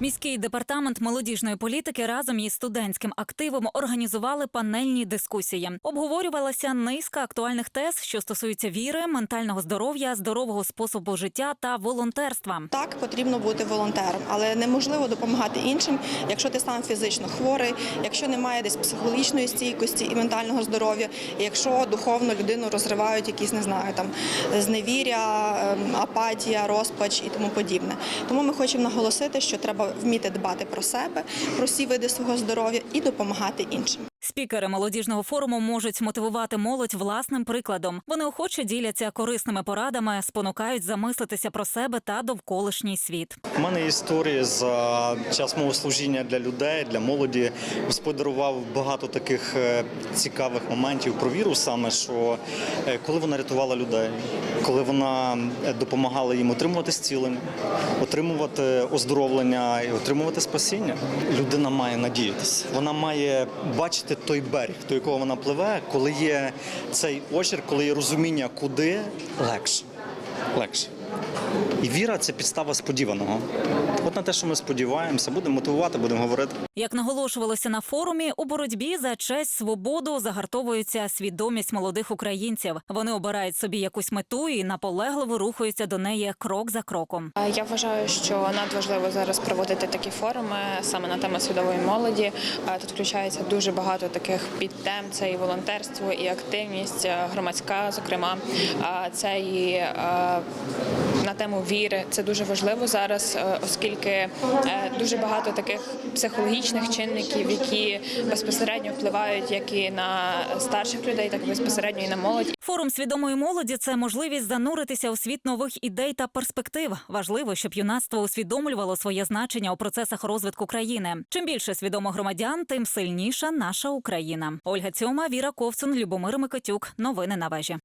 Міський департамент молодіжної політики разом із студентським активом організували панельні дискусії. Обговорювалася низка актуальних тез, що стосуються віри, ментального здоров'я, здорового способу життя та волонтерства. Так, потрібно бути волонтером, але неможливо допомагати іншим, якщо ти сам фізично хворий, якщо немає десь психологічної стійкості і ментального здоров'я, якщо духовно людину розривають якісь, не знаю, там зневіря, ем, апатія, розпач і тому подібне. Тому ми хочемо наголосити, що треба вміти дбати про себе, про всі види свого здоров'я і допомагати іншим. Спікери молодіжного форуму можуть мотивувати молодь власним прикладом. Вони охоче діляться корисними порадами, спонукають замислитися про себе та довколишній світ. У мене історії за час мого служіння для людей, для молоді. Господь дарував багато таких е, цікавих моментів про віру, саме що е, коли вона рятувала людей, коли вона е, допомагала їм отримувати зцілення, отримувати оздоровлення і отримувати спасіння. Людина має надіятися. Вона має бачити той берег, до якого вона пливе, коли є цей очір, коли є розуміння, куди легше. Легше. І віра це підстава сподіваного. От на те, що ми сподіваємося, будемо мотивувати, будемо говорити. Як наголошувалося на форумі, у боротьбі за честь свободу загартовується свідомість молодих українців. Вони обирають собі якусь мету і наполегливо рухаються до неї крок за кроком. Я вважаю, що надважливо зараз проводити такі форуми саме на тему свідомої молоді. Тут включається дуже багато таких підтем. Це і волонтерство, і активність е, громадська, зокрема, це і е, тему віри. Це дуже важливо зараз, е, оскільки е, дуже багато таких психологічних чинників, які безпосередньо впливають як і на старших людей, так і безпосередньо і на молодь. Форум свідомої молоді це можливість зануритися у світ нових ідей та перспектив. Важливо, щоб юнацтво усвідомлювало своє значення у процесах розвитку країни. Чим більше свідомих громадян, тим сильніша наша Україна. Ольга Цьома, Віра Ковцун, Любомир Микотюк. Новини на вежі.